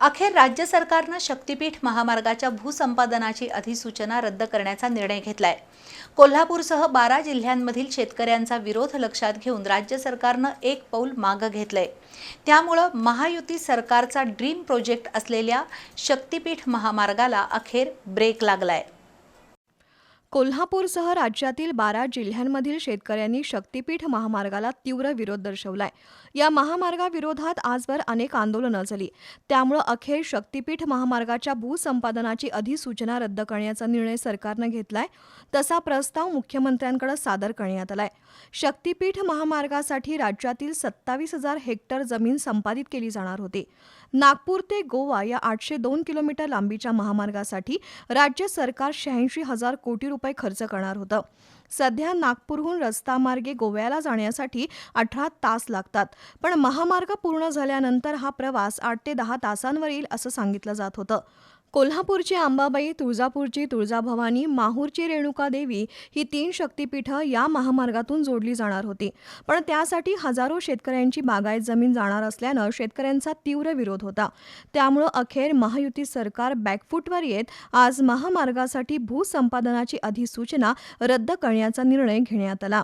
अखेर राज्य सरकारनं शक्तीपीठ महामार्गाच्या भूसंपादनाची अधिसूचना रद्द करण्याचा निर्णय घेतलाय. कोल्हापूरसह बारा जिल्ह्यांमधील शेतकऱ्यांचा विरोध लक्षात घेऊन राज्य सरकारनं एक पाऊल मागं घेतलंय. त्यामुळं महायुती सरकारचा ड्रीम प्रोजेक्ट असलेल्या शक्तीपीठ महामार्गाला अखेर ब्रेक लागलाय. कोल्हापूरसह राज्यातील बारा जिल्ह्यांमधील शेतकऱ्यांनी शक्तीपीठ महामार्गाला तीव्र विरोध दर्शवलाय. या महामार्गाविरोधात आजवर अनेक आंदोलनं झाली. त्यामुळं अखेर शक्तीपीठ महामार्गाच्या भूसंपादनाची अधिसूचना रद्द करण्याचा निर्णय सरकारनं घेतलाय. तसा प्रस्ताव मुख्यमंत्र्यांकडे सादर करण्यात आलाय. शक्तीपीठ महामार्गासाठी राज्यातील सत्तावीस हजार हेक्टर जमीन संपादित केली जाणार होती. नागपूर ते गोवा या आठशे दोन किलोमीटर लांबीच्या महामार्गासाठी राज्य सरकार शहाऐंशी हजार कोटी रुपये खर्च करणार होतं. सध्या नागपूरहून रस्तामार्गे गोव्याला जाण्यासाठी अठरा तास लागतात. पण महामार्ग पूर्ण झाल्यानंतर हा प्रवास आठ ते दहा तासांवर येईल असं सांगितलं जात होतं. कोल्हापूरची अंबाबाई तुळजापूरची तुळजाभवानी माहूरची रेणुका देवी ही तीन शक्तीपीठं या महामार्गातून जोडली जाणार होती. पण त्यासाठी हजारो शेतकऱ्यांची बागायत जमीन जाणार असल्यानं शेतकऱ्यांचा तीव्र विरोध होता. त्यामुळं अखेर महायुती सरकार बॅकफूटवर येत आज महामार्गासाठी भूसंपादनाची अधिसूचना रद्द करण्याचा निर्णय घेण्यात आला.